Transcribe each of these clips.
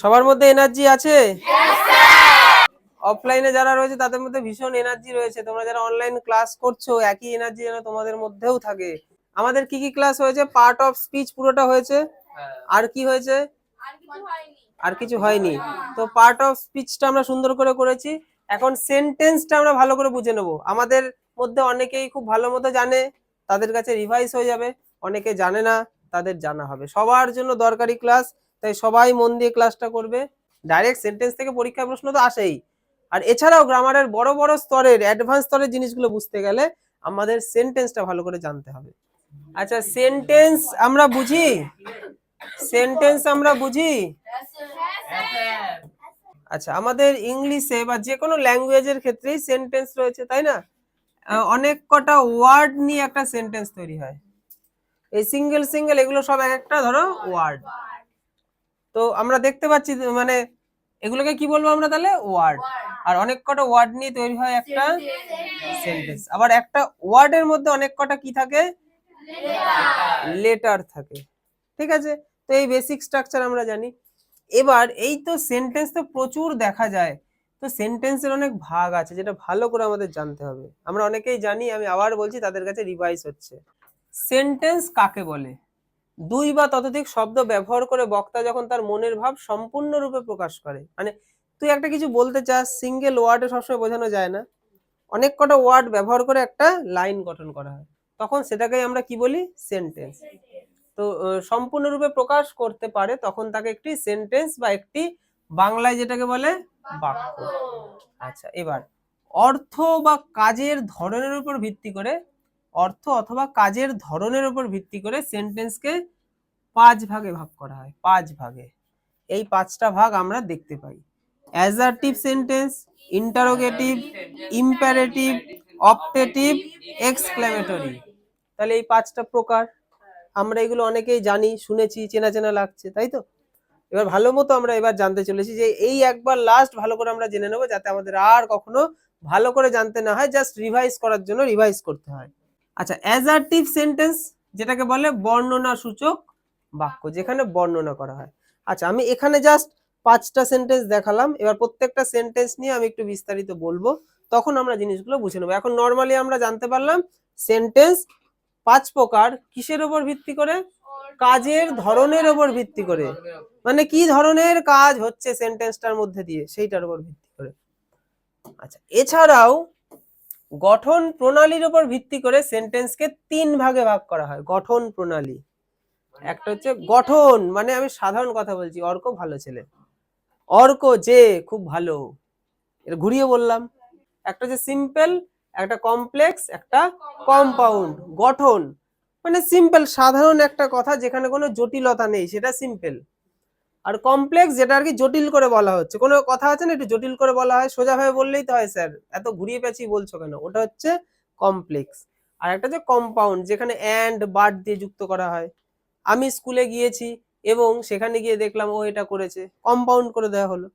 সবার মধ্যে এনার্জি আছে? অফলাইনে যারা রয়েছে তাদের মধ্যে ভীষণ এনার্জি রয়েছে। তোমরা যারা অনলাইন ক্লাস করছ একই এনার্জি যেন তোমাদের মধ্যেও থাকে। আমাদের কি কি ক্লাস হয়েছে? পার্ট অফ স্পিচ পুরোটা হয়েছে? আর কি হয়েছে? আর কিছু হয়নি। তো পার্ট অফ স্পিচটা আমরা সুন্দর করে করেছি। এখন সেন্টেন্সটা আমরা ভালো করে বুঝে নেব। আমাদের মধ্যে অনেকেই খুব ভালো মতো জানে তাদের কাছে রিভাইজ হয়ে যাবে। অনেকে জানে না তাদের জানা হবে। সবার জন্য দরকারি ক্লাস তাই সবাই মন দিয়ে ক্লাসটা করবে। ডাইরেক্ট সেন্টেন্স থেকে পরীক্ষা প্রশ্ন তো আসেই। আর এছাড়াও গ্রামারের বড় বড় স্তরের অ্যাডভান্স স্তরের জিনিসগুলো বুঝতে গেলে আমাদের সেন্টেন্সটা ভালো করে জানতে হবে। আচ্ছা সেন্টেন্স আমরা বুঝি? সেন্টেন্স আমরা বুঝি? আচ্ছা আমাদের ইংলিশে বা যে কোনো ল্যাঙ্গুয়েজের ক্ষেত্রেই সেন্টেন্স রয়েছে, তাই না? অনেক কটা ওয়ার্ড নিয়ে একটা সেন্টেন্স তৈরি হয়। এই সিঙ্গেল সিঙ্গেল এগুলো সব এক একটা ধরো ওয়ার্ড তো আমরা দেখতে পাচ্ছি মানে এগুলোকে কি বলব আমরা তাহলে? ওয়ার্ড। আর অনেক কটা ওয়ার্ড নিয়ে তৈরি হয় একটা সেন্টেন্স। আবার একটা ওয়ার্ডের মধ্যে অনেক কটা কি থাকে? লেটার থাকে। ঠিক আছে? তো এই বেসিক স্ট্রাকচার আমরা জানি। এবার এই তো সেন্টেন্স তো প্রচুর দেখা যায়। তো সেন্টেন্সের অনেক ভাগ আছে যেটা ভালো করে আমাদের জানতে হবে। আমরা অনেকেই জানি আমি আবার বলছি তাদের কাছে রিভাইজ হচ্ছে। সেন্টেন্স কাকে বলে? দুই বা ততোধিক শব্দ ব্যবহার করে বক্তা যখন তার মনের ভাব সম্পূর্ণরূপে প্রকাশ করে। মানে তুই একটা কিছু বলতে চাস সিঙ্গেল ওয়ার্ডে সবসময় বোঝানো যায় না। অনেক কটা ওয়ার্ড ব্যবহার করে একটা লাইন গঠন করা হয়। তখন সেটাকেই আমরা কি বলি? সেন্টেন্স তো সম্পূর্ণরূপে প্রকাশ করতে পারে তখন তাকে একটি সেন্টেন্স বা একটি বাংলায় যেটাকে বলে বাক্য। আচ্ছা এবার অর্থ বা কাজের ধরনের উপর ভিত্তি করে অর্থ অথবা কাজের ধরনের উপর ভিত্তি করে সেন্টেন্সকে পাঁচ ভাগে ভাগ করা হয়, পাঁচ ভাগে। এই পাঁচটা ভাগ আমরা দেখতে পাই। Assertive sentence interrogative imperative optative exclamatory তাহলে এই পাঁচটা প্রকার। আমরা এগুলো অনেকেই জানি, শুনেছি, চেনা চেনা লাগছে, তাই তো? এবার ভালো মতো আমরা এবার জানতে চলেছি যে এই একবার লাস্ট ভালো করে আমরা জেনে নেব যাতে আমাদের আর কখনো ভালো করে জানতে না হয় জাস্ট রিভাইজ করার জন্য রিভাইজ করতে হয়। আচ্ছা অ্যাজারটিভ সেন্টেন্স যেটাকে বলে বর্ণনা সূচক বাক্য, যেখানে বর্ণনা করা হয়। আচ্ছা আমি এখানে জাস্ট পাঁচটা সেন্টেন্স দেখালাম। এবার প্রত্যেকটা সেন্টেন্স নিয়ে আমি একটু বিস্তারিত বলব। তখন আমরা জিনিসগুলো বুঝে নেব। এখন নর্মালি আমরা জানতে পারলাম সেন্টেন্স পাঁচ প্রকার কিসের উপর ভিত্তি করে? কাজের ধরনের উপর ভিত্তি করে। মানে কি ধরনের কাজ হচ্ছে সেন্টেন্সটার মধ্যে দিয়ে? সেইটার উপর ভিত্তি করে। আচ্ছা এছাড়াও গঠন প্রণালীর উপর ভিত্তি করে সেন্টেন্সকে তিন ভাগে ভাগ করা হয়, গঠন প্রণালী। একটা হচ্ছে গঠন মানে আমি সাধারণ কথা বলছি, অর্ক ভালো ছেলে। অর্ক যে, খুব ভালো। এটা ঘুরিয়ে বললাম। একটা হচ্ছে সিম্পল একটা কমপ্লেক্স একটা কম্পাউন্ড গঠন। মানে সিম্পল সাধারণ একটা কথা যেখানে কোনো জটিলতা নেই, সেটা সিম্পল আর কমপ্লেক্স যেটা আর কি জটিল করে বলা হচ্ছে। কোনো কথা আছে না? একটু জটিল করে বলা হয়। সোজাভাবে বললেই তো হয় স্যার। এত ঘুরিয়ে পেঁচিয়ে বলছো কেন? ওটা হচ্ছে কমপ্লেক্স আর একটা যে কম্পাউন্ড যেখানে অ্যান্ড বার্ড দিয়ে যুক্ত করা হয়। আমি স্কুলে গিয়েছি এবং সেখানে গিয়ে দেখলাম, ও এটা করেছে। কম্পাউন্ড করে দেওয়া হলো।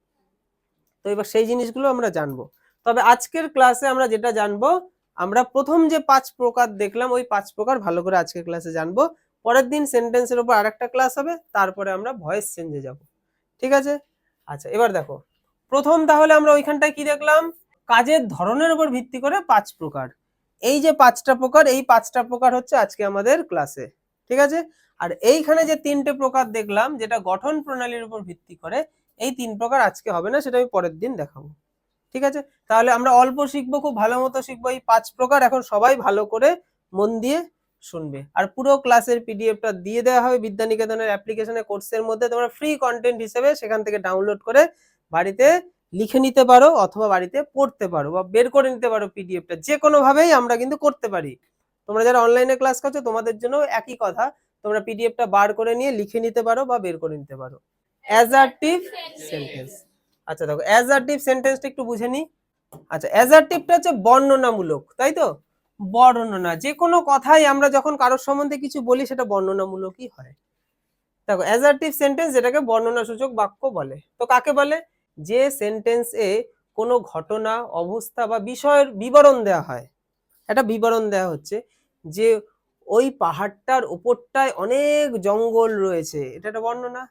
তো এবার সেই জিনিসগুলো আমরা জানব। তবে আজকের ক্লাসে আমরা যেটা জানব, আমরা প্রথম যে পাঁচ প্রকার দেখলাম, ওই পাঁচ প্রকার ভালো করে আজকের ক্লাসে জানব। পরের দিন সেন্টেন্সের উপর আরেকটা ক্লাস হবে, তারপরে আমরা ভয়েস চেঞ্জে যাব। ঠিক আছে? আচ্ছা এবার দেখো। প্রথম তাহলে আমরা ওইখানটায় কি দেখলাম? কাজের ধরনের উপর ভিত্তি করে পাঁচ প্রকার। এই যে পাঁচটা প্রকার, এই পাঁচটা প্রকার হচ্ছে আজকে আমাদের ক্লাসে ঠিক আছে? আর এইখানে যে তিনটে প্রকার দেখলাম, যেটা গঠন প্রণালীর উপর ভিত্তি করে, এই তিন প্রকার আজকে হবে না, সেটা আমি পরের দিন দেখাবো। ঠিক আছে? তাহলে আমরা অল্প শিখব, খুব ভালো মতো শিখব। এই পাঁচ প্রকার এখন সবাই ভালো করে মন দিয়ে শুনবে। আর পুরো ক্লাসের পিডিএফটা দিয়ে দেওয়া হবে বিদ্যানিকেতনের অ্যাপ্লিকেশনে কোর্সের মধ্যে। তোমরা ফ্রি কন্টেন্ট হিসেবে সেখান থেকে ডাউনলোড করে বাড়িতে লিখে নিতে পারো অথবা বাড়িতে পড়তে পারো বা বের করে নিতে পারো পিডিএফটা যে কোনো ভাবেই আমরা কিন্তু করতে পারি। তোমরা যারা অনলাইনে ক্লাস করছ, তোমাদের জন্য একই কথা। তোমরা পিডিএফটা বার করে নিয়ে লিখে নিতে পারো বা বের করে নিতে পারো। অ্যাজারটিভ সেন্টেন্স আচ্ছা দেখো অ্যাজারটিভ সেন্টেন্সটা একটু বুঝে নি আচ্ছা অ্যাজারটিভটা হচ্ছে বর্ণনামূলক, তাই তো? বর্ণনা যে কোনো কথাই আমরা যখন কারোর সম্বন্ধে কিছু বলি সেটা বর্ণনামূলকই হয়। দেখো অ্যাজারটিভ সেন্টেন্স যেটাকে বর্ণনাসূচক বাক্য বলে, তো কাকে বলে? যে সেন্টেন্সে কোনো ঘটনা, অবস্থা বা বিষয়ের বিবরণ দেওয়া হয়। একটা বিবরণ দেওয়া হচ্ছে যে ওই পাহাড়টার ওপরটায় অনেক জঙ্গল রয়েছে। এটা একটা বর্ণনা?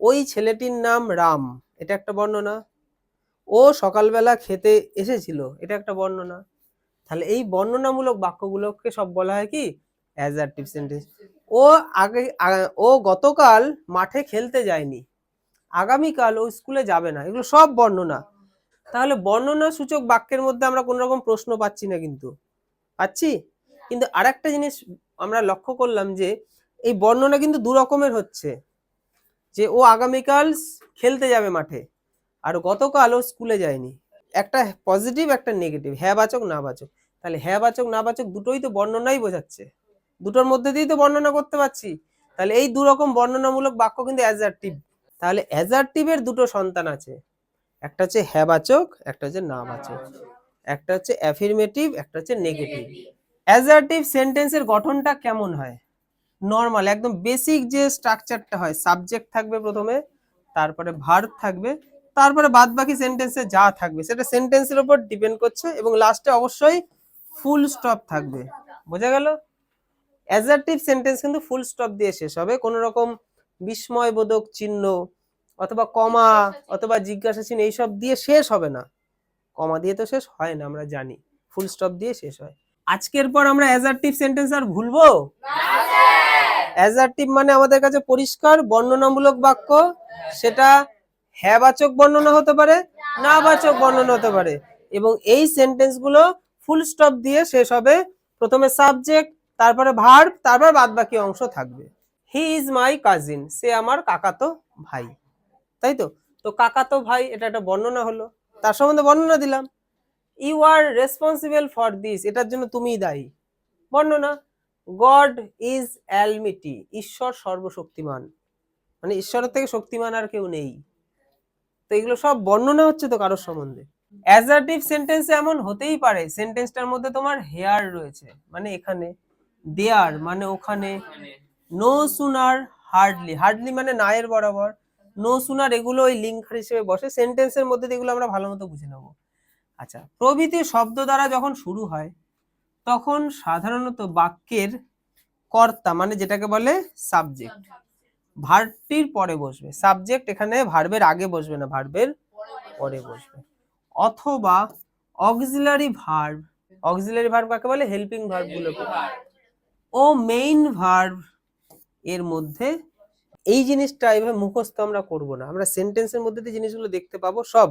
ওই ছেলেটির নাম রাম। এটা একটা বর্ণনা? ও সকালবেলা খেতে এসেছিল। এটা একটা বর্ণনা? তাহলে এই বর্ণনামূলক বাক্যগুলোকে সব বলা হয় কি? অ্যাজারটিভ সেন্টেন্স ও আগে ও গতকাল মাঠে খেলতে যায়নি। আগামীকাল ও স্কুলে যাবে না। এগুলো সব বর্ণনা। তাহলে বর্ণনা সূচক বাক্যের মধ্যে আমরা কোনো রকম প্রশ্ন পাচ্ছি না কিন্তু। পাচ্ছি? কিন্তু আরেকটা জিনিস আমরা লক্ষ্য করলাম যে, এই বর্ণনা কিন্তু দু রকমের হচ্ছে। যে ও আগামীকাল খেলতে যাবে মাঠে, আর গতকাল ও স্কুলে যায়নি। একটা পজিটিভ একটা নেগেটিভ হ্যাঁ বাচক, না বাচক। তাহলে হ্যাঁ বাচক, না বাচক দুটোই তো বর্ণনাই বোঝাচ্ছে। দুটোর মধ্যে দিয়েই তো বর্ণনা করতে পারছি। তাহলে এই দু রকম বর্ণনামূলক বাক্য কিন্তু অ্যাজারটিভ তাহলে অ্যাজারটিভের দুটো সন্তান আছে। একটা হচ্ছে হ্যাঁ বাচক, একটা হচ্ছে না বাচক। একটা হচ্ছে অ্যাফিরমেটিভ একটা হচ্ছে নেগেটিভ অ্যাজারটিভ সেন্টেন্সের গঠনটা কেমন হয়? নর্মাল একদম বেসিক যে স্ট্রাকচারটা হয় সাবজেক্ট থাকবে প্রথমে, তারপরে ভার্ব থাকবে তারপরে বাদ বাকি সেন্টেন্সে যা থাকবে সেটা সেন্টেন্সের উপর ডিপেন্ড করছে এবং লাস্টে অবশ্যই ফুল স্টপ থাকবে। বোঝা গেল? অ্যাজারটিভ সেন্টেন্স কিন্তু ফুল স্টপ দিয়ে শেষ হবে। কোনো রকম বিস্ময়বোধক চিহ্ন অথবা কমা অথবা জিজ্ঞাসা চিহ্ন এইসব দিয়ে শেষ হবে না। কমা দিয়ে তো শেষ হয় না আমরা জানি। ফুল স্টপ দিয়ে শেষ হয়। আজকের পর আমরা অ্যাজারটিভ সেন্টেন্স আর ভুলবো? অ্যাজারটিভ মানে আমাদের কাছে পরিষ্কার বর্ণনামূলক বাক্য সেটা হ্যাঁ বাচক বর্ণনা হতে পারে, না বাচক বর্ণনা হতে পারে। এবং এই সেন্টেন্সগুলো ফুল স্টপ দিয়ে শেষ হবে। প্রথমে সাবজেক্ট তারপরে ভার্ব তারপর বাদ বাকি অংশ থাকবে। হি ইজ মাই কাজিন সে আমার কাকাতো ভাই। তাই তো? তো কাকাতো ভাই, এটা একটা বর্ণনা হলো। তার সম্বন্ধে বর্ণনা দিলাম। You are responsible for this এটার জন্য তুমিই দায়ী। বর্ণনা গড ইজ অ্যালমিটি ঈশ্বর সর্বশক্তিমান। মানে ঈশ্বরের থেকে শক্তিমান আর কেউ নেই। তো এগুলো সব বর্ণনা হচ্ছে তো কারোর সম্বন্ধে। অ্যাজারটিভ সেন্টেন্স এমন হতেই পারে সেন্টেন্সটার মধ্যে তোমার হেয়ার রয়েছে মানে এখানে দেয়ার মানে ওখানে নো সুনার হার্ডলি হার্ডলি মানে নায়ের বরাবর নো সুনার এগুলো ওই লিঙ্কার হিসেবে বসে সেন্টেন্সের মধ্যে এগুলো আমরা ভালো মতো বুঝে নেব। আচ্ছা প্রভৃতি শব্দ দ্বারা যখন শুরু হয়, তখন সাধারণত বাক্যের কর্তা মানে যেটাকে বলে সাবজেক্ট ভার্বটির পরে বসবে। সাবজেক্ট এখানে ভার্বের আগে বসবে না, ভার্বের পরে বসবে। অথবা অক্সিলারি ভার্ব অক্সিলারি ভার্ব কাকে বলে? হেল্পিং ভার্ব গুলোকে ও মেইন ভার্ব এর মধ্যে এই জিনিসটা এইভাবে মুখস্থ আমরা করব না। আমরা সেন্টেন্সের মধ্যে দিয়ে জিনিসগুলো দেখতে পাবো সব।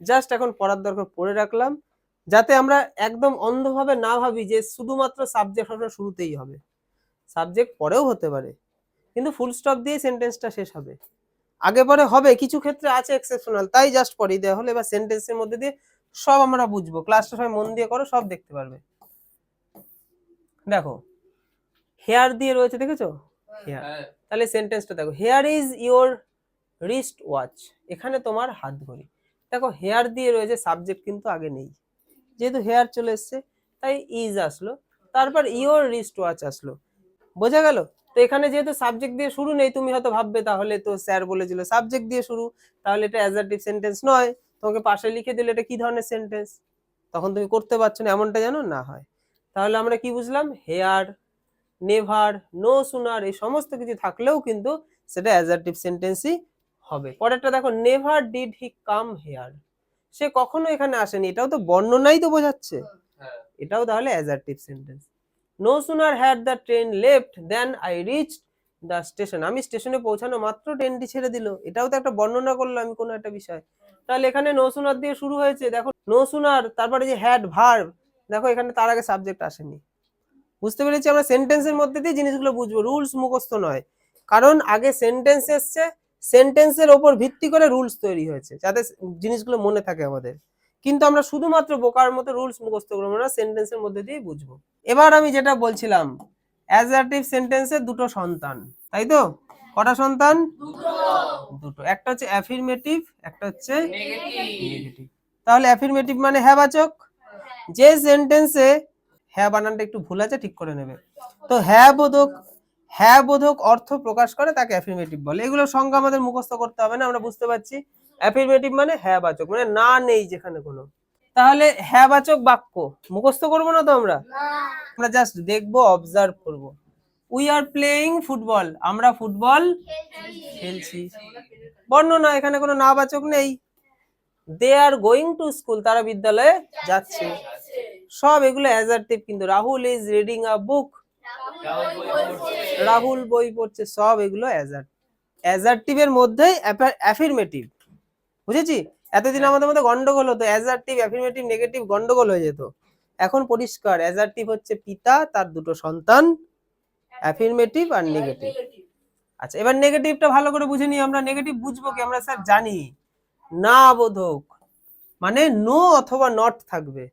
জাস্ট এখন পড়ার দরকার পড়ে রাখলাম, যাতে আমরা একদম অন্ধভাবে না ভাবি যে শুধুমাত্র সাবজেক্ট সবসময় শুরুতেই হবে। সাবজেক্ট পরেও হতে পারে। কিন্তু ফুল স্টপ দিয়ে সেন্টেন্সটা শেষ হবে। আগে পরে হবে কিছু ক্ষেত্রে আছে এক্সেপশনাল তাই জাস্ট পরেই দেওয়া হলো। এবার সেন্টেন্সের মধ্যে দিয়ে সব আমরা বুঝব। ক্লাসটা সবাই মন দিয়ে করো সব দেখতে পারবে। দেখো হেয়ার দিয়ে রয়েছে দেখেছ? হেয়ার তাহলে সেন্টেন্সটা দেখো here is your wrist watch এখানে তোমার হাত ঘড়ি। দেখো হেয়ার দিয়ে রয়েছে সাবজেক্ট কিন্তু আগে নেই। যেহেতু হেয়ার চলে এসছে তাই ইজ আসলো। তারপর ইওর রিস্ট ওয়াচ আসলো। বোঝা গেল? তো এখানে যেহেতু সাবজেক্ট দিয়ে শুরু নেই তুমি হয়তো ভাববে তাহলে তো স্যার বলেছিল সাবজেক্ট দিয়ে শুরু। তাহলে এটা অ্যাজারটিভ সেন্টেন্স নয়। তোমাকে পাশে লিখে দিলে এটা কি ধরনের সেন্টেন্স তখন তুমি করতে পারছ না এমনটা যেন না হয়। তাহলে আমরা কি বুঝলাম? হেয়ার নেভার নো সুনার এই সমস্ত কিছু থাকলেও কিন্তু সেটা অ্যাজারটিভ সেন্টেন্সই হবে। পরেরটা দেখো never did he come here সে কখনো এখানে আসেনি। এটাও তো বর্ণনাই তো বোঝাচ্ছে। এটাও তাহলে assertive sentence no sooner had the train left then I reach the station আমি স্টেশনে পৌঁছানো মাত্র ট্রেনটি ছেড়ে দিল। এটাও তো একটা বর্ণনা করল আমি কোনো একটা বিষয়। তাহলে এখানে নো সুনার দিয়ে শুরু হয়েছে, দেখো নো সুনার তারপরে যে হ্যাড ভার্ব দেখো, এখানে তার আগে সাবজেক্ট আসেনি। বুঝতে পেরেছি? আমরা সেন্টেন্সের মধ্যে দিয়ে জিনিসগুলো বুঝব। রুলস মুখস্থ নয়। কারণ আগে সেন্টেন্স এসছে সেন্টেন্সের ওপর ভিত্তি করে রুলস তৈরি হয়েছে, যাতে জিনিসগুলো মনে থাকে আমাদের। কিন্তু আমরা শুধুমাত্র বোকার মতো রুলস মুখস্থ করব না সেন্টেন্সের মধ্যে দিয়ে বুঝব। এবার আমি যেটা বলছিলাম অ্যাজারটিভ সেন্টেন্সের দুটো সন্তান, তাই তো? কটা সন্তান? দুটো। একটা হচ্ছে অ্যাফিরমেটিভ একটা হচ্ছে নেগেটিভ তাহলে অ্যাফিরমেটিভ মানে হ্যাঁ বাচক? যে সেন্টেন্সে হ্যাঁ বানানটা একটু ভুল আছে, ঠিক করে নেবে। তো হ্যাঁ বোধক হ্যাঁ বোধক অর্থ প্রকাশ করে, তাকে অ্যাফিরমেটিভ বলে। এগুলো সংজ্ঞা আমাদের মুখস্থ করতে হবে না, আমরা বুঝতে পারছি। অ্যাফিরমেটিভ মানে হ্যাঁ বাচক মানে না নেই যেখানে কোনো। তাহলে হ্যাঁ বাচক বাক্য মুখস্থ করব না তো আমরা? আমরা জাস্ট দেখব অবজার্ভ করব। উই আর প্লেইং ফুটবল আমরা ফুটবল খেলছি। বর্ণনা এখানে কোনো নাবাচক নেই। They are going to school তারা বিদ্যালয়ে যাচ্ছে। সব এগুলো অ্যাজারটিভ কিন্তু। Rahul is reading a book Rahul বই পড়ছে। সব এগুলো অ্যাজারটিভ এর মধ্যেই অ্যাফিরমেটিভ বুঝেছি? এতদিন আমাদের মধ্যে গন্ডগোল হতো অ্যাজারটিভ অ্যাফিরমেটিভ নেগেটিভ গন্ডগোল হয়ে যেত। এখন পরিষ্কার অ্যাজারটিভ হচ্ছে পিতা তার দুটো সন্তান অ্যাফিরমেটিভ আর নেগেটিভ আচ্ছা এবার নেগেটিভটা ভালো করে বুঝে নিই আমরা নেগেটিভ বুঝব কি? আমরা স্যার জানি। না বোধক। মানে নো অথবা নট থাকবে।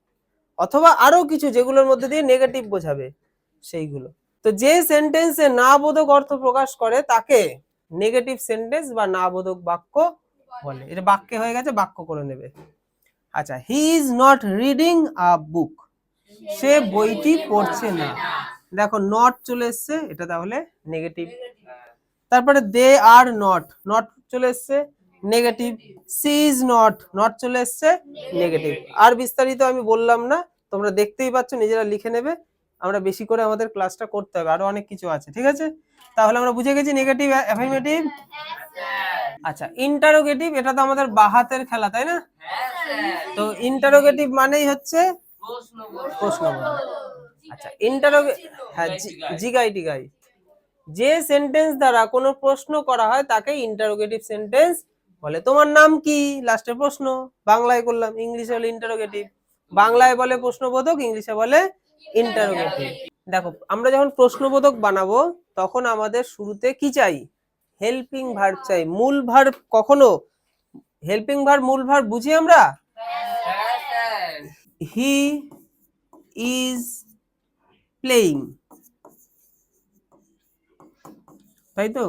অথবা আরও কিছু যেগুলোর মধ্যে দিয়ে নেগেটিভ বোঝাবে সেইগুলো। তো যে সেন্টেন্সে না বোধক অর্থ প্রকাশ করে তাকে নেগেটিভ সেন্টেন্স বা না বোধক বাক্য বলে। এটা বাক্যে হয়ে গেছে, বাক্য করে নেবে। আচ্ছা he is not reading a book সে বইটি পড়ছে না। দেখো নট চলে এসছে, এটা তাহলে নেগেটিভ তারপরে দে আর নট নট চলে এসছে negative she is not not চলে এসছে নেগেটিভ আর বিস্তারিত আমি বললাম না, তোমরা দেখতেই পাচ্ছ, নিজেরা লিখে নেবে। আমরা বেশি করে আমাদের ক্লাসটা করতে হবে, আরও অনেক কিছু আছে, ঠিক আছে? তাহলে আমরা বুঝে গেছি নেগেটিভ অ্যাফার্মেটিভ আচ্ছা ইন্টারোগেটিভ এটা তো আমাদের বাহাতের খেলা, তাই না? তো ইন্টারোগেটিভ মানেই হচ্ছে প্রশ্ন বলা। আচ্ছা ইন্টারোগে হ্যাঁ জিগাই টিগাই। যে সেন্টেন্স দ্বারা কোনো প্রশ্ন করা হয়, তাকে ইন্টারোগেটিভ সেন্টেন্স বলে। তোমার নাম কি? লাস্টের প্রশ্ন। বাংলায় করলাম, ইংলিশে হলে ইন্টারোগেটিভ বাংলায় বলে প্রশ্নবোধক, ইংলিশে বলে ইন্টারোগেটিভ দেখো আমরা যখন প্রশ্নবোধক বানাবো তখন আমাদের শুরুতে কি চাই? হেল্পিং ভার্ব চাই। মূল ভার্ব কখনো? হেল্পিং ভার্ব মূল ভার্ব বুঝি আমরা? হি ইজ প্লেইং তাই তো?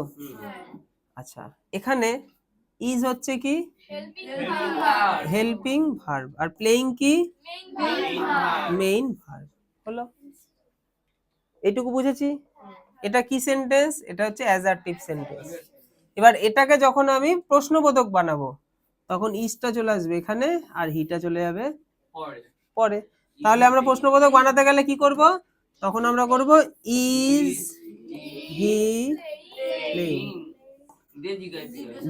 আচ্ছা এখানে ইজ হচ্ছে কি? হেল্পিং ভার্ব আর প্লেইং কি? মেইন ভার্ব হলো? এটুকু বুঝেছি? এটা কি সেন্টেন্স এটা হচ্ছে অ্যাজারটিভ সেন্টেন্স এবার এটাকে যখন আমি প্রশ্নবোধক বানাবো তখন ইজটা চলে আসবে এখানে আর হিটা চলে যাবে পরে। তাহলে আমরা প্রশ্নবোধক বানাতে গেলে কি করব? তখন আমরা করব ইজ হি প্লেইং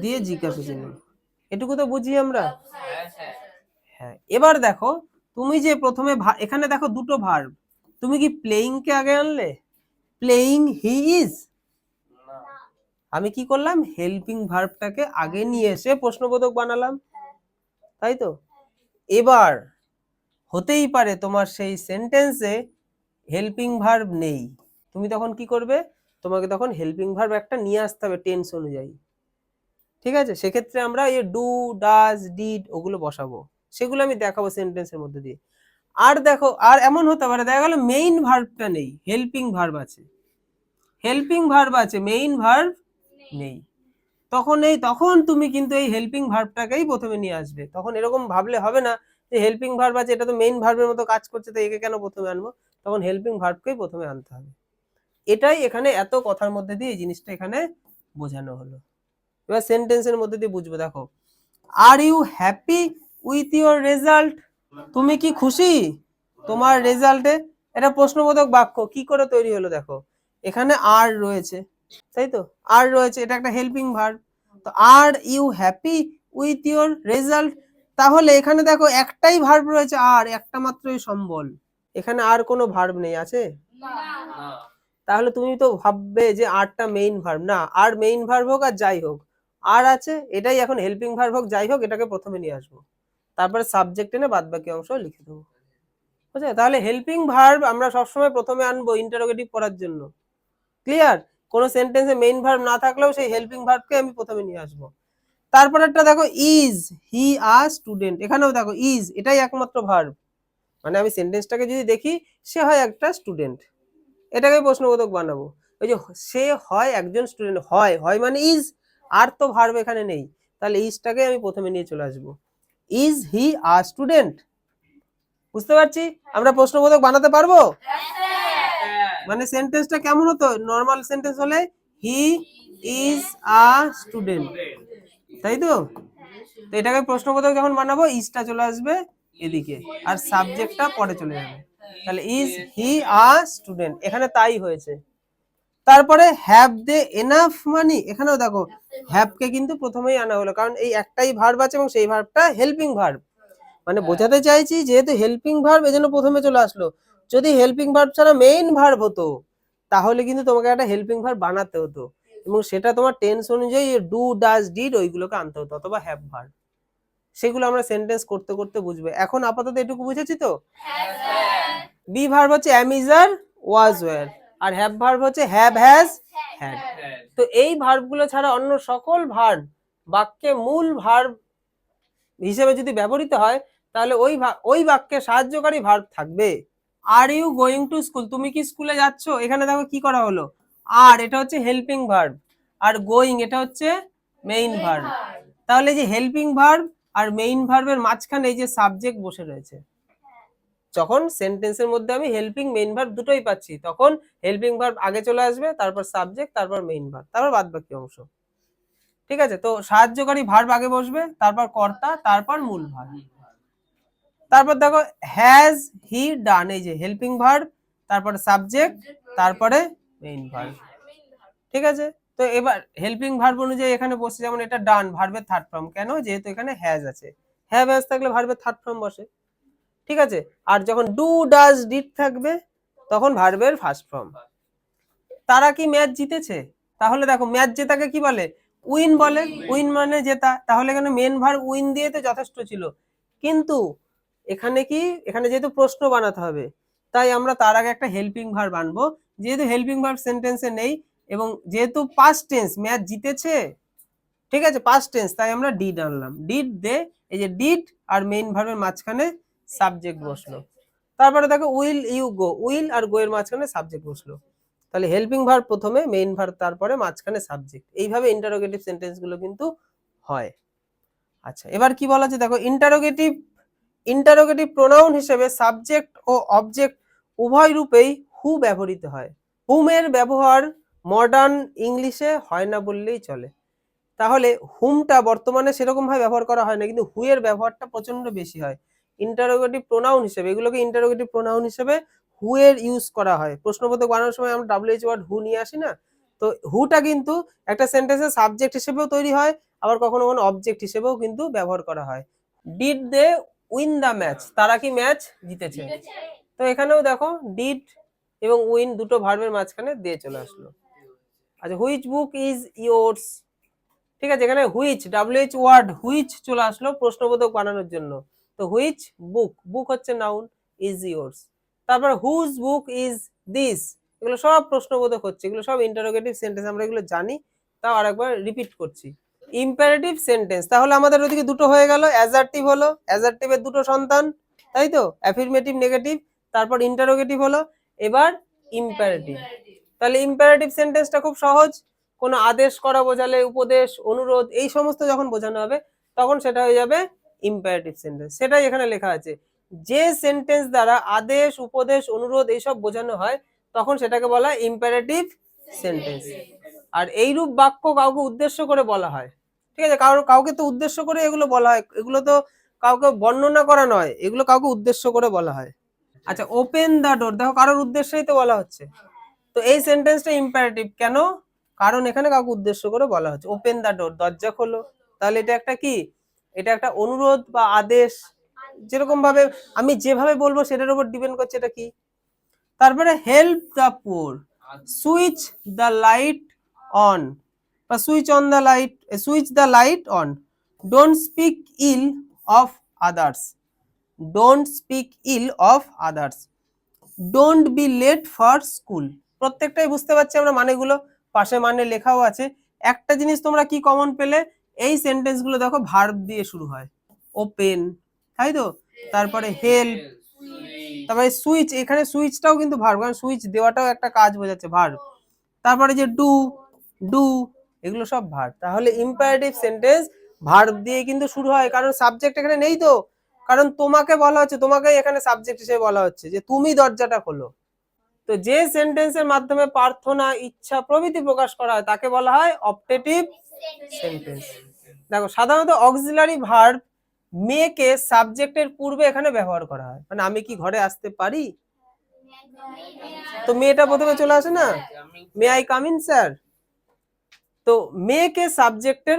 দিয়ে জিজ্ঞাসা চিহ্ন এটুকু তো বুঝি আমরা? হ্যাঁ এবার দেখো তুমি যে প্রথমে এখানে দেখো দুটো ভার্ব তুমি কি প্লেইং কে আগে আনলে? প্লেইং হি ইজ আমি কি করলাম? হেল্পিং ভার্বটাকে আগে নিয়ে এসে প্রশ্নবোধক বানালাম। তাই তো? এবার হতেই পারে তোমার সেই সেন্টেন্সে হেল্পিং ভার্ব নেই। তুমি তখন কি করবে? তোমাকে তখন হেল্পিং ভার্ব একটা নিয়ে আসতে হবে টেন্স অনুযায়ী। ঠিক আছে? সেক্ষেত্রে আমরা এই ডু ডাজ ডিড ওগুলো বসাবো। সেগুলো আমি দেখাবো সেন্টেন্সের মধ্যে দিয়ে। আর দেখো, আর এমন হতে পারে, দেখা গেল মেইন ভার্বটা নেই হেল্পিং ভার্ব আছে। হেল্পিং ভার্ব আছে মেইন ভার্ব নেই। তখন এই, তখন তুমি কিন্তু এই হেল্পিং ভার্বটাকেই প্রথমে নিয়ে আসবে। তখন এরকম ভাবলে হবে না যে হেল্পিং ভার্ব আছে, এটা তো মেইন ভার্বের মতো কাজ করছে, তো একে কেন প্রথমে আনব? তখন হেল্পিং ভার্বকেই প্রথমে আনতে হবে। এটাই এখানে এত কথার মধ্যে দিয়ে এই জিনিসটা এখানে বোঝানো হলো। এবার সেন্টেন্সের মধ্যে দিয়ে বুঝব, দেখো। Are you happy with your result তুমি কি খুশি? তোমার রেজাল্টে এটা প্রশ্নবোধক বাক্য কি করে তৈরি হলো দেখো। এখানে আর রয়েছে তাই তো? আর রয়েছে এটা একটা হেল্পিং ভার্ব তো are you happy with your result তাহলে এখানে দেখো একটাই ভার্ব রয়েছে আর একটা মাত্রই সম্বল। এখানে আর কোনো ভার্ব নেই আছে? তাহলে তুমি তো ভাববে যে আরটা মেইন ভার্ব না। আর মেইন ভার্ব হোক আর যাই হোক। আর আছে এটাই এখন হেল্পিং ভার্ব হোক যাই হোক এটাকে প্রথমে নিয়ে আসব। তারপরে সাবজেক্ট এনে বাদ বাকি অংশ লিখে দেবো। বুঝলে? তাহলে হেল্পিং ভার্ব আমরা সবসময় প্রথমে আনব ইন্টারোগেটিভ করার জন্য। ক্লিয়ার কোনো সেন্টেন্সে মেইন ভার্ব না থাকলেও সেই হেল্পিং ভার্বকে আমি প্রথমে নিয়ে আসব। তারপরেরটা দেখো ইজ হি আ স্টুডেন্ট এখানেও দেখো ইজ এটাই একমাত্র ভার্ব মানে আমি সেন্টেন্সটাকে যদি দেখি, সে হয় একটা স্টুডেন্ট এটাকে প্রশ্নবোধক বানাবো। ওই যে সে হয় একজন স্টুডেন্ট হয় হয় মানে ইজ আর তো ভার্ব এখানে নেই। তাহলে ইজটাকে আমি প্রথমে নিয়ে চলে আসব। ইজ হি আ স্টুডেন্ট বুঝতে পারছি? আমরা প্রশ্নবোধক বানাতে পারব? মানে সেন্টেন্সটা কেমন হতো? নর্মাল সেন্টেন্স হলে হি ইজ আ স্টুডেন্ট তাই তো? তো এটাকে প্রশ্নবোধক যখন বানাবো ইজটা চলে আসবে এদিকে। আর সাবজেক্টটা পরে চলে যাবে। তাহলে ইজ হি আ স্টুডেন্ট এখানে তাই হয়েছে। তারপরে হ্যাভ দে এনাফ মানি এখানেও দেখো হ্যাভকে কিন্তু প্রথমেই আনা হলো কারণ এই একটাই ভার্ব আছে এবং সেই ভার্বটা হেল্পিং ভার্ব মানে বোঝাতে চাইছি যেহেতু হেল্পিং ভার্ব এজন্য প্রথমে চলে আসলো। যদি হেল্পিং ভার্ব ছাড়া মেইন ভার্ব হতো তাহলে কিন্তু তোমাকে একটা হেল্পিং ভার্ব বানাতে হতো এবং সেটা তোমার টেন্স অনুযায়ী ডু ডাজ ডিড ওইগুলোকে আনতে হতো অথবা হ্যাভ ভার্ব সেগুলো আমরা সেন্টেন্স করতে করতে বুঝবে। এখন আপাতত এটুকু বুঝেছি তো? বি ভার্ব হচ্ছে am is are was were R have verb হচ্ছে হ্যাভ হ্যাজ হ্যাড তো এই ভার্বগুলো ছাড়া অন্য সকল ভার্ব বাক্যে মূল ভার্ব হিসেবে যদি ব্যবহৃত হয় তাহলে ওই ভা- ওই বাক্যে সাহায্যকারী ভার্ব থাকবে। Are you going to school তুমি কি স্কুলে যাচ্ছ? এখানে দেখো কি করা হলো। আর এটা হচ্ছে হেল্পিং ভার্ব আর গোয়িং এটা হচ্ছে মেইন ভার্ব তাহলে এই যে হেল্পিং ভার্ব আর মেইন ভার্বের মাঝখানে এই যে সাবজেক্ট বসে রয়েছে। যখন সেন্টেন্সের মধ্যে আমি হেল্পিং মেইন ভার্ব দুটোই পাচ্ছি, তখন হেল্পিং ভার্ব আগে চলে আসবে, তারপর সাবজেক্ট তারপর মেইন ভার্ব তারপর বাদ বাকি অংশ। ঠিক আছে? তো সাহায্যকারী ভার্ব আগে বসবে, তারপর কর্তা, তারপর মূল ভার্ব তারপর দেখো হ্যাজ হি ডান এই যে হেল্পিং ভার্ব তারপরে সাবজেক্ট তারপরে মেইন ভার্ব ঠিক আছে? তো এবার হেল্পিং ভার্ব অনুযায়ী এখানে বসে, যেমন এটা ডান ভার্বের থার্ড ফর্ম কেন? যেহেতু এখানে হ্যাজ আছে। হ্যাভ হ্যাজ থাকলে ভার্বের থার্ড ফর্ম বসে। ঠিক আছে? আর যখন ডু ডাজ ডিড থাকবে, তখন ভার্বের ফার্স্ট ফর্ম তারা কি ম্যাচ জিতেছে? তাহলে দেখো ম্যাচ জেতাকে কি বলে? উইন বলে। উইন মানে জেতা। তাহলে এখানে মেন ভার উইন দিয়ে তো যথেষ্ট ছিল। কিন্তু এখানে কি? এখানে যেহেতু প্রশ্ন বানাতে হবে, তাই আমরা তার আগে একটা হেল্পিং ভার বানবো যেহেতু হেল্পিং ভার সেন্টেন্সে নেই, এবং যেহেতু পাস্ট টেন্স ম্যাচ জিতেছে, ঠিক আছে? পাস্ট টেন্স তাই আমরা ডিড আনলাম। ডিড দে, এই যে ডিড আর মেইন ভার্বের মাঝখানে সাবজেক্ট বসল। তারপরে দেখো উইল ইউ গো উইল আর গো এর মাঝখানে সাবজেক্ট বসল। তাহলে হেল্পিং ভার্ব প্রথমে মেইন ভার্ব তারপরে, মাঝখানে সাবজেক্ট এইভাবে ইন্টারোগেটিভ সেন্টেন্সগুলো কিন্তু হয়। আচ্ছা এবার কি বলা আছে? দেখো ইন্টারোগেটিভ ইন্টারোগেটিভ প্রোনাউন হিসেবে সাবজেক্ট ও অবজেক্ট উভয় রূপেই হু ব্যবহৃত হয়। হুমের ব্যবহার মডার্ন ইংলিশে হয় না বললেই চলে। তাহলে হুমটা বর্তমানে সেরকম ভাবে ব্যবহার করা হয় না, কিন্তু হু এর ব্যবহারটা প্রচণ্ড বেশি হয়। ইন্টারোগেটিভ প্রোনাউন হিসেবে, এগুলোকে ইন্টারোগেটিভ প্রোনাউন হিসেবে হু এর ইউজ করা হয়। প্রশ্নবোধক বানানোর সময় আমরা ডাব্লিউএইচ ওয়ার্ড হু নিয়ে আসি না? তো হুটা কিন্তু একটা সেন্টেন্সের সাবজেক্ট হিসেবেও তৈরি হয়, আবার কখনো কখনো অবজেক্ট হিসেবেও কিন্তু ব্যবহার করা হয়। Did they win the match তারা কি ম্যাচ জিতেছে? তো এখানেও দেখো ডিড এবং উইন দুটো ভার্বের মাঝখানে দিয়ে চলে আসলো। আচ্ছা হুইচ বুক ইজ ইয়োর্স ঠিক আছে, এখানে হুইচ ডাব্লিউএইচ ওয়ার্ড হুইচ চলে আসলো প্রশ্নবোধক বানানোর জন্য। তো হুইচ বুক বুক হচ্ছে নাউন ইজ ইয়োর্স তারপর হুজ বুক ইজ দিস এগুলো সব প্রশ্নবোধক হচ্ছে, এগুলো সব ইন্টারোগেটিভ সেন্টেন্স আমরা এগুলো জানি, তাও আরেকবার রিপিট করছি। ইম্পারেটিভ সেন্টেন্স তাহলে আমাদের ওদিকে দুটো হয়ে গেল অ্যাজার্টিভ হলো অ্যাজার্টিভের দুটো সন্তান, তাই তো? অ্যাফিরমেটিভ নেগেটিভ তারপর ইন্টারোগেটিভ হলো, এবার ইম্পারেটিভ তাহলে ইম্পারেটিভ সেন্টেন্সটা খুব সহজ, কোনো আদেশ করা বোঝালে, উপদেশ, অনুরোধ, এই সমস্ত যখন বোঝানো হবে, তখন সেটা হয়ে যাবে ইম্পারেটিভ সেন্টেন্স সেটাই এখানে লেখা আছে। যে সেন্টেন্স দ্বারা আদেশ, উপদেশ, অনুরোধ এইসব বোঝানো হয়, তখন সেটাকে বলা হয় ইম্পারেটিভ সেন্টেন্স আর এইরূপ বাক্য কাউকে উদ্দেশ্য করে বলা হয়। ঠিক আছে কারোর কাউকে তো উদ্দেশ্য করে এগুলো বলা হয়, এগুলো তো কাউকে বর্ণনা করা নয়, এগুলো কাউকে উদ্দেশ্য করে বলা হয়। আচ্ছা ওপেন দ্য ডোর দেখো কারোর উদ্দেশ্যেই তো বলা হচ্ছে। তো এই সেন্টেন্সটা ইম্পারেটিভ কেন? কারণ এখানে কাউকে উদ্দেশ্য করে বলা হচ্ছে। ওপেন দ্য ডোর দরজা খোলো। তাহলে এটা একটা কি? এটা একটা অনুরোধ বা আদেশ যেরকম ভাবে আমি যেভাবে বলব সেটার উপর ডিপেন্ড করছে এটা কি? তারপরে help the poor switch the light on বা switch on the light switch the light on don't speak ill of others don't speak ill of others don't be late for school প্রত্যেকটাই বুঝতে পারছি আমরা মানেগুলো, পাশে মানে লেখাও আছে, একটা জিনিস তোমরা কি কমন পেলে? এই সেন্টেন্সগুলো দেখো ভার্ব দিয়ে শুরু হয়। ওপেন তাই তো? তারপরে হেল্প তারপরে সুইচ এখানে সুইচটাও কিন্তু ভার্ব কারণ সুইচ দেওয়াটাও একটা কাজ বোঝাচ্ছে ভার্ব তারপরে যে ডু ডু এগুলো সব ভার্ব তাহলে ইম্পারেটিভ সেন্টেন্স ভার্ব দিয়ে কিন্তু শুরু হয়, কারণ সাবজেক্ট এখানে নেই তো। কারণ তোমাকে বলা হচ্ছে তোমাকে এখানে সাবজেক্ট হিসেবে বলা হচ্ছে, যে তুমি দরজাটা খোলো। তো যে সেন্টেন্সের মাধ্যমে প্রার্থনা, ইচ্ছা, প্রভৃতি প্রকাশ করা হয়, তাকে বলা হয় অপটেটিভ দেখো, সাধারণত অক্সিলারি ভার্ব মেকে সাবজেক্টের পূর্বে এখানে ব্যবহার করা হয়। মানে আমি কি ঘরে আসতে পারি? তো মেয়েটা প্রথমে চলে আসে না? May I come in sir তো মেকে সাবজেক্টের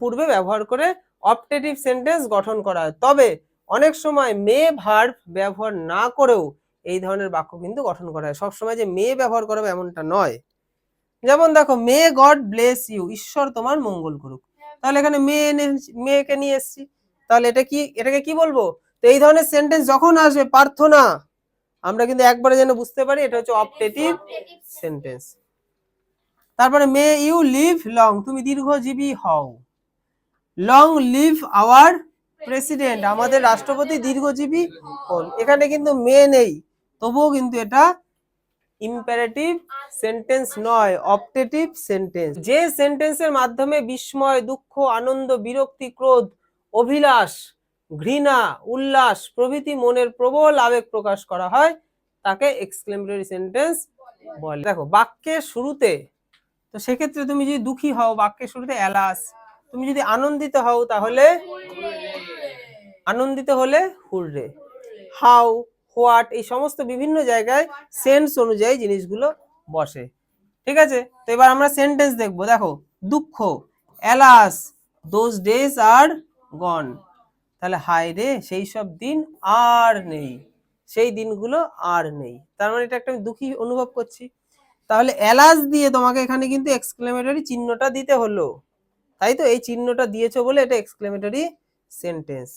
পূর্বে ব্যবহার করে অপটেটিভ সেন্টেন্স গঠন করা হয়। তবে অনেক সময় মে ভার্ব ব্যবহার না করেও এই ধরনের বাক্য কিন্তু গঠন করা হয়। সবসময় যে মে ব্যবহার করা এমনটা নয়। যেমন দেখো মে গড ব্লেস ইউ ঈশ্বর তোমার মঙ্গল করুক। তাহলে এখানে মেয়ে মেয়েকে নিয়ে এসেছি। তাহলে এটা কি, এটাকে কি বলব? তো এই ধরনের সেন্টেন্স যখন আসবে, প্রার্থনা, আমরা কিন্তু একবারে যেন বুঝতে পারি, এটা হচ্ছে অপটেটিভ সেন্টেন্স তারপরে মে ইউ লিভ লং তুমি দীর্ঘজীবী হও। লং লিভ আওয়ার প্রেসিডেন্ট আমাদের রাষ্ট্রপতি দীর্ঘজীবী হন। এখানে কিন্তু মে নেই, তবুও কিন্তু এটা ইম্পারেটিভ সেন্টেন্স নয় অপটেটিভ সেন্টেন্স যে সেন্টেন্সের মাধ্যমে বিস্ময় দুঃখ আনন্দ বিরক্তি ক্রোধ অভিলাষ ঘৃণা উল্লাস প্রভৃতি মনের প্রবল আবেগ প্রকাশ করা হয় তাকে এক্সক্লেমেটরি সেন্টেন্স বলে। দেখো বাক্যের শুরুতে তো সেক্ষেত্রে তুমি যদি দুঃখী হও বাক্যের শুরুতে এলাস তুমি যদি আনন্দিত হও তাহলে আনন্দিত হলে হুররে। হাউ হোয়াট, এই সমস্ত বিভিন্ন জায়গায় সেন্স অনুযায়ী জিনিসগুলো বসে। ঠিক আছে? তো এবার আমরা সেন্টেন্স দেখব। দেখো, দুঃখ alas those days are gone তাহলে হায় রে, সেই সব দিন আর নেই। সেই দিনগুলো আর নেই। তার মানে এটা একটা আমি দুঃখী অনুভব করছি। তাহলে এলাস দিয়ে তোমাকে এখানে কিন্তু এক্সক্লেমেটরি চিহ্নটা দিতে হলো। তাই তো? এই চিহ্নটা দিয়েছ বলে এটা এক্সক্লেমেটরি সেন্টেন্স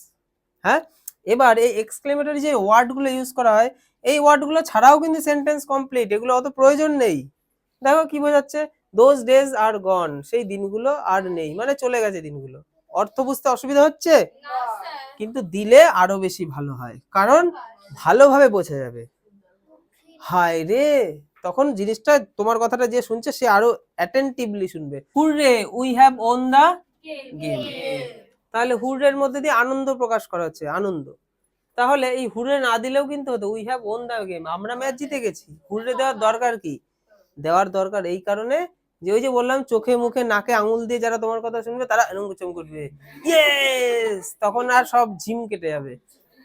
হ্যাঁ? এবার এই এক্সক্লেমেটরি যে ওয়ার্ডগুলো ইউজ করা হয় এই ওয়ার্ডগুলো ছাড়াও কিন্তু সেন্টেন্স কমপ্লিট এগুলো অত প্রয়োজন নেই। দেখো কি বোঝাচ্ছে? দোজ ডেজ আর গন সেই দিনগুলো আর নেই মানে চলে গেছে দিনগুলো। অর্থ বুঝতে অসুবিধা হচ্ছে? কিন্তু দিলে আরও বেশি ভালো হয় কারণ ভালোভাবে বোঝা যাবে। হায় রে! তখন জিনিসটা তোমার কথাটা যে শুনছে সে আরও অ্যাটেন্টিভলি শুনবে। Hurrah we have won the game তাহলে হুরের মধ্যে দিয়ে আনন্দ প্রকাশ করা হচ্ছে, আনন্দ। তাহলে এই হুরে না দিলেও কিন্তু হতো, we have won the game আমরা ম্যাচ জিতে গেছি। হুরে দেওয়ার দরকার কি? দেওয়ার দরকার এই কারণে যে ওই যে বললাম, চোখে মুখে নাকে আঙুল দিয়ে যারা তোমার কথা শুনবে, তারা এরকম চম করবে। ইয়েস তখন আর সব ঝিম কেটে যাবে।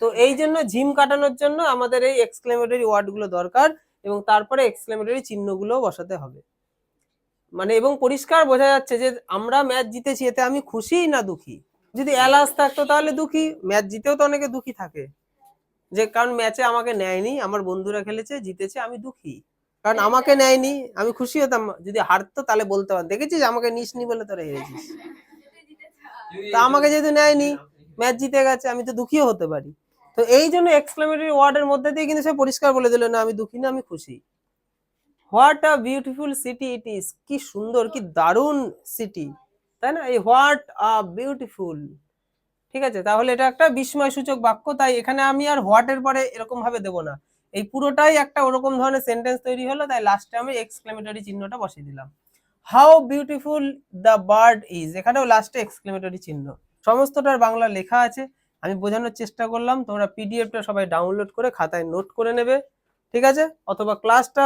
তো এই জন্য ঝিম কাটানোর জন্য আমাদের এই এক্সক্লেমেটরি ওয়ার্ডগুলো দরকার এবং তারপরে এক্সক্লেমেটরি চিহ্নগুলো বসাতে হবে। মানে এবং পরিষ্কার বোঝা যাচ্ছে যে আমরা ম্যাচ জিতেছি, এতে আমি খুশি না দুঃখী? যদি এলাস থাকতো তাহলে দুঃখী, ম্যাচ জিতেও তো অনেকে দুঃখী থাকে। যে কারণ ম্যাচে আমাকে নেয়নি, আমার বন্ধুরা খেলেছে, জিতেছে, আমি দুঃখী। কারণ আমাকে নেয়নি, আমি খুশি হতাম, যদি হারতো তাহলে বলতে পারতাম, দেখেছিস আমাকে নিসনি বলে তোরা হেরেছিস? তা আমাকে যেহেতু নেয়নি, ম্যাচ জিতে গেছে, আমি তো দুঃখীও হতে পারি। তো এই জন্য এক্সক্লেমেটরি ওয়ার্ডের মধ্যে দিয়ে কিন্তু সে পরিষ্কার বলে দিল, না, আমি দুঃখী না, আমি খুশি। What a beautiful city it is কি সুন্দর, কি দারুণ সিটি তাই না? এই হোয়াট আ বিউটিফুল। ঠিক আছে? তাহলে এটা একটা বিস্ময়সূচক বাক্য, তাই এখানে আমি আর হোয়াট এর পরে এরকম ভাবে দেবো না। এই পুরোটাই একটা ওরকম ধরনের সেন্টেন্স তৈরি হলো, তাই লাস্টে আমি এক্সক্লেমেটরি চিহ্নটা বসিয়ে দিলাম। How beautiful the bird is এখানেও লাস্টে এক্সক্লেমেটরি চিহ্ন। সমস্তটার বাংলা লেখা আছে। আমি বোঝানোর চেষ্টা করলাম, তোমরা পিডিএফটা সবাই ডাউনলোড করে খাতায় নোট করে নেবে। ঠিক আছে? অথবা ক্লাসটা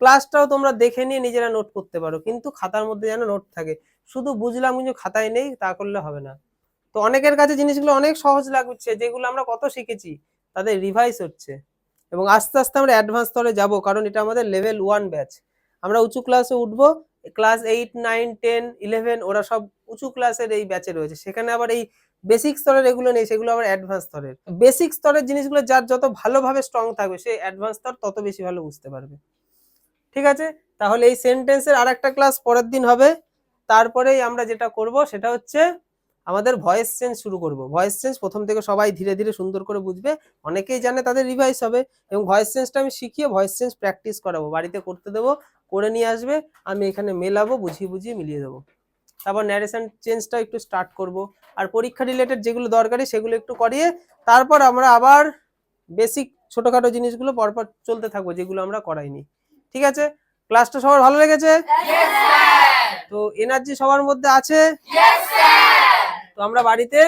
ক্লাসটাও তোমরা দেখে নিয়ে নিজেরা নোট করতে পারো। কিন্তু খাতার মধ্যে যেন নোট থাকে। শুধু বুঝলাম কিন্তু খাতায় নেই, তা করলে হবে না। তো অনেকের কাছে জিনিসগুলো অনেক সহজ লাগছে, যেগুলো আমরা কত শিখেছি, তাদের রিভাইস হচ্ছে। এবং আস্তে আস্তে আমরা অ্যাডভান্স স্তরে যাব, কারণ এটা আমাদের লেভেল ওয়ান ব্যাচ আমরা উঁচু ক্লাসে উঠবো class eight nine ten eleven ওরা সব উঁচু ক্লাসের এই ব্যাচে রয়েছে। সেখানে আবার এই বেসিক স্তরের এগুলো নেই, সেগুলো আবার অ্যাডভান্স স্তরের। বেসিক স্তরের জিনিসগুলো যার যত ভালোভাবে স্ট্রং থাকবে, সে অ্যাডভান্স স্তর তত বেশি ভালো বুঝতে পারবে। ঠিক আছে? তাহলে এই সেন্টেন্সের আর একটা ক্লাস পরের দিন হবে। তারপরেই আমরা যেটা করব সেটা হচ্ছে আমাদের ভয়েস চেঞ্জ শুরু করব। ভয়েস চেঞ্জ প্রথম থেকে সবাই ধীরে ধীরে সুন্দর করে বুঝবে। অনেকেই জানে তাদের রিভাইস হবে এবং ভয়েস চেঞ্জটা আমি শিখিয়ে ভয়েস চেঞ্জ প্র্যাকটিস করাবো। বাড়িতে করতে দেবো, করে নিয়ে আসবে, আমি এখানে মেলাবো, বুঝিয়ে বুঝিয়ে মিলিয়ে দেবো। তারপর ন্যারেশন চেঞ্জটাও একটু স্টার্ট করব। আর পরীক্ষা রিলেটেড যেগুলো দরকারি সেগুলো একটু করিয়ে তারপর আমরা আবার বেসিক ছোটোখাটো জিনিসগুলো পরপর চলতে থাকব, যেগুলো আমরা করাইনি। ঠিক আছে? ক্লাসটা সবার ভালো লেগেছে? তো এনার্জি সবার মধ্যে আছে? তো আমরা বাড়িতে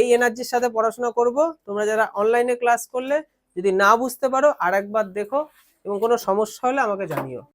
এই এনার্জির সাথে পড়াশোনা করব। তোমরা যারা অনলাইনে ক্লাস করলে, যদি না বুঝতে পারো আর একবার দেখো এবং কোনো সমস্যা হলে আমাকে জানিও।